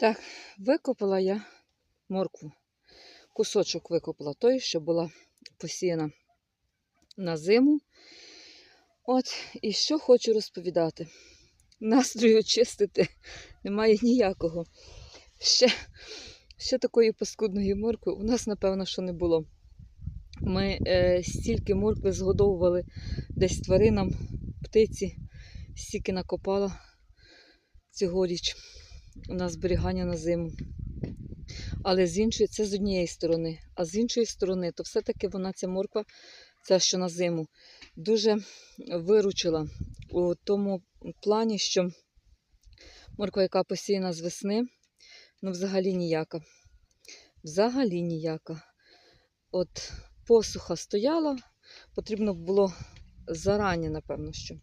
Так, викопала я моркву. Кусочок викопала той, що була посіяна на зиму. От, і що хочу розповідати. Настрою чистити немає ніякого. Ще, ще такої паскудної моркви у нас, напевно, що не було. Ми е, стільки моркви згодовували десь тваринам, птиці, стільки накопала цьогоріч на зберігання на зиму. Але з іншої, це з однієї сторони, а з іншої сторони, то все-таки вона, ця морква, ця що на зиму, дуже виручила у тому плані, що морква, яка посіяна з весни, ну взагалі ніяка. Взагалі ніяка. От посуха стояла, потрібно було зарані, напевно, що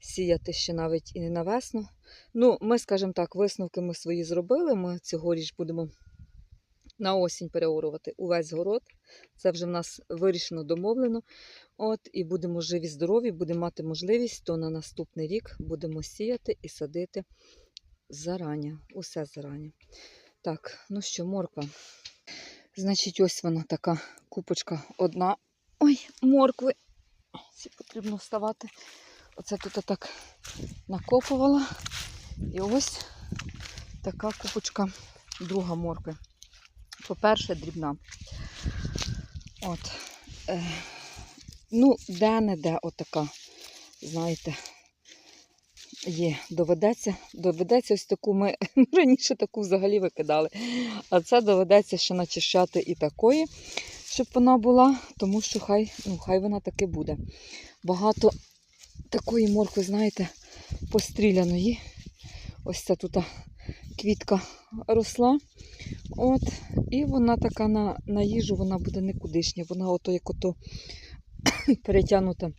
сіяти ще навіть і не на весну. Ну, ми, скажімо так, висновки ми свої зробили. Ми цьогоріч будемо на осінь переорувати увесь город. Це вже в нас вирішено, домовлено. От, і будемо живі, здорові, будемо мати можливість, то на наступний рік будемо сіяти і садити зарані. Усе зарані. Так, ну що, морква. Значить, ось вона така купочка одна. Ой, моркви. Ці потрібно вставати. Оце тут так накопувала. І ось така купочка друга моркви. По-перше, дрібна. От. Е, ну, де-не-де отака, знаєте, є. Доведеться, доведеться ось таку ми раніше таку взагалі викидали. А це доведеться ще начищати і такої, щоб вона була, тому що хай, ну, хай вона таки буде. Багато такої моркви, знаєте, постріляної. Ось ця тут квітка росла. От, І вона така на на їжу вона буде никудишня. Вона ото як ото перетягнута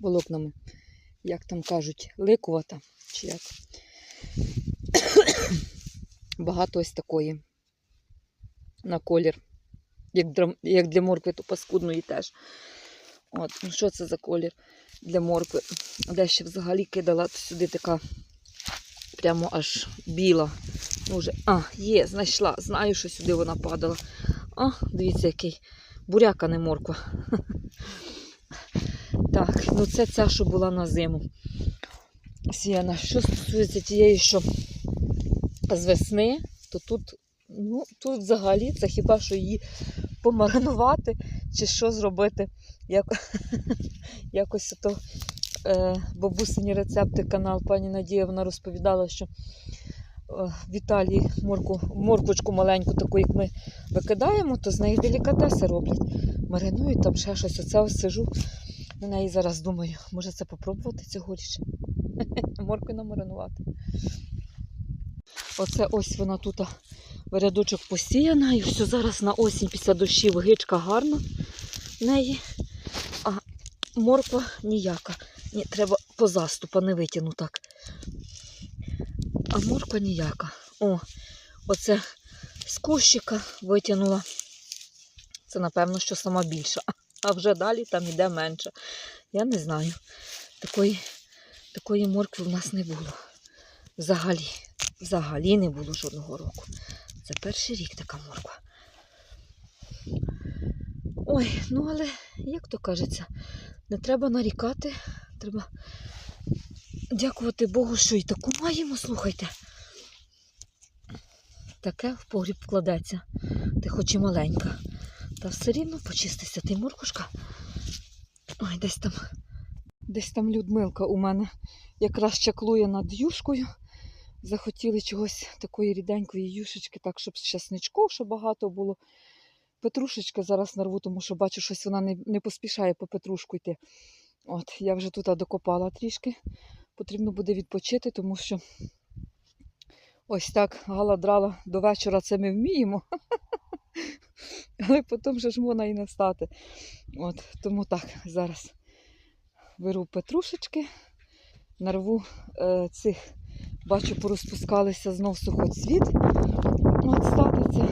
волокнами, як там кажуть, ликувата. чи як. Багато ось такої на колір. Як для, як для моркви, то паскудної теж. От, ну Що це за колір для моркви? Де ще взагалі кидала сюди така прямо аж біла. Ну, вже, А, є, знайшла. Знаю, що сюди вона падала. А, дивіться, який буряка не морква. Так, ну це ця, що була на зиму. Сіяна. Що стосується тієї, що з весни, то тут, ну, тут взагалі це хіба що її помаринувати чи що зробити. Як... Якось ото е, бабусині рецепти канал пані Надія вона розповідала, що е, в Італії морку, морквочку маленьку, таку, як ми викидаємо, то з неї делікатеси роблять. Маринують там ще щось. Оце ось сижу. На неї зараз думаю, може це попробувати цьогоріч. Моркви намаринувати. Оце ось вона тут рядочок посіяна. І все зараз на осінь після дощів гичка гарна неї. А морква ніяка. Ні, треба по заступа не витягну так. А морква ніяка. О, оце з кущика витягнула. Це, напевно, що сама більша. А вже далі там йде менше. Я не знаю. Такої, такої моркви в нас не було. Взагалі. Взагалі не було жодного року. Це перший рік така морква. Ой, ну але, як то кажеться, не треба нарікати. Треба дякувати Богу, що і таку маємо, слухайте. Таке в погріб вкладеться. Ти хоч і маленька. Та все рівно почистися, ти моркушка. Ой, десь там, десь там Людмилка у мене якраз чаклує над юшкою. Захотіли чогось такої ріденької юшечки, так, щоб з часничком, щоб багато було. Петрушечка зараз нарву, тому що бачу, щось вона не, не поспішає по петрушку йти. От, я вже тут докопала трішки. Потрібно буде відпочити, тому що ось так гала-драла до вечора це ми вміємо. Але потім же ж можна і не встати. От, тому так, зараз беру петрушечки, нарву е, цих, бачу, порозпускалися знов сухоцвіт. От статиться,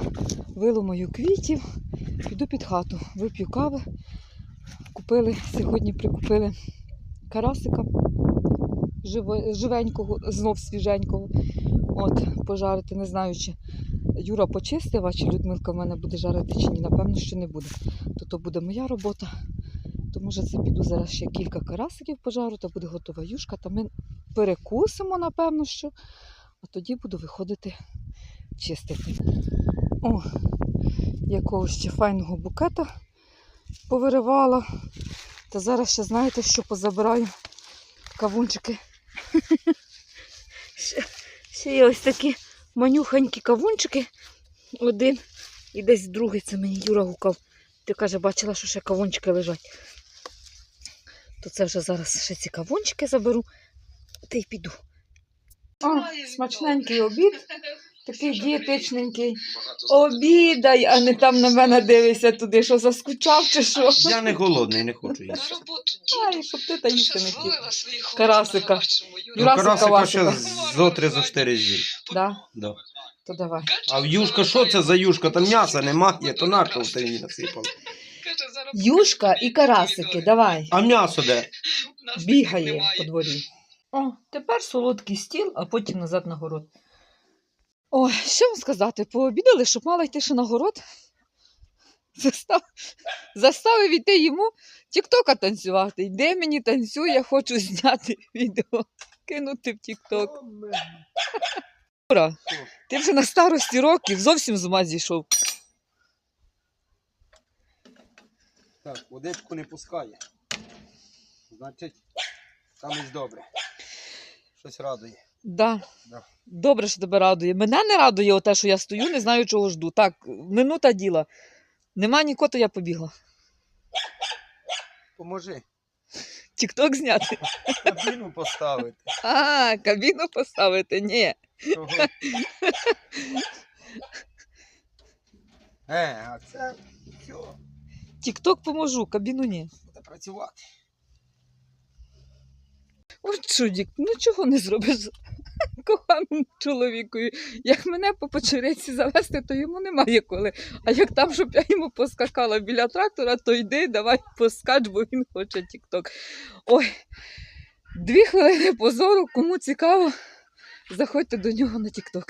виломаю квітів, піду під хату, вип'ю кави. Купили, сьогодні прикупили карасика живенького, знов свіженького. От, пожарити, не знаю, чи Юра почистив, а чи Людмилка в мене буде жарити чи ні. Напевно, що не буде. То то буде моя робота. То може це піду зараз ще кілька карасиків пожару, та буде готова юшка, та ми перекусимо, напевно, що. А тоді буду виходити чистити. О, якогось ще файного букета повиривала. Та зараз ще знаєте, що позабираю кавунчики. Ще, є ось такі манюхонькі кавунчики. Один і десь другий. Це мені Юра гукав. Ти каже, бачила, що ще кавунчики лежать. То це вже зараз ще ці кавунчики заберу, та й піду. О, смачненький обід, такий дієтичненький. Обідай, а не там на мене дивишся туди, що заскучав чи що. Я не голодний, не хочу На їсти. роботу Ай, щоб ти та їсти не хотів. Карасика. Ну, Юрасика карасика ще зо три зо чотири з'їм. Да? Да. То давай. А в юшка що це за юшка? Там м'яса немає, то на кого ти мені насипав. Юшка і карасики, давай. А м'ясо де? Бігає по дворі. О, тепер солодкий стіл, а потім назад на город. Ой, що вам сказати, пообідали, щоб мала йти ще на город. Застав... Заставив іти йому тіктока танцювати. Йде мені танцюй, я хочу зняти відео, кинути в тікток. Ура, ти вже на старості років зовсім з ума зійшов. Так, водичку не пускає. Значить, там ось добре. Щось радує. Да. Да. Добре, що тебе радує. Мене не радує те, що я стою, не знаю, чого жду. Так, минута діла. Нема нікого, то я побігла. Поможи. Тікток зняти. Кабіну поставити. А, кабіну поставити. Ні. Чого? Е, а це все, Тікток поможу, кабіну ні. буде працювати. От чудік, ну чого не зробиш коханому чоловікові. Як мене по печериці завести, то йому немає коли. А як там, щоб я йому поскакала біля трактора, то йди, давай поскач, бо він хоче тікток. Ой, дві хвилини позору, кому цікаво, заходьте до нього на тікток.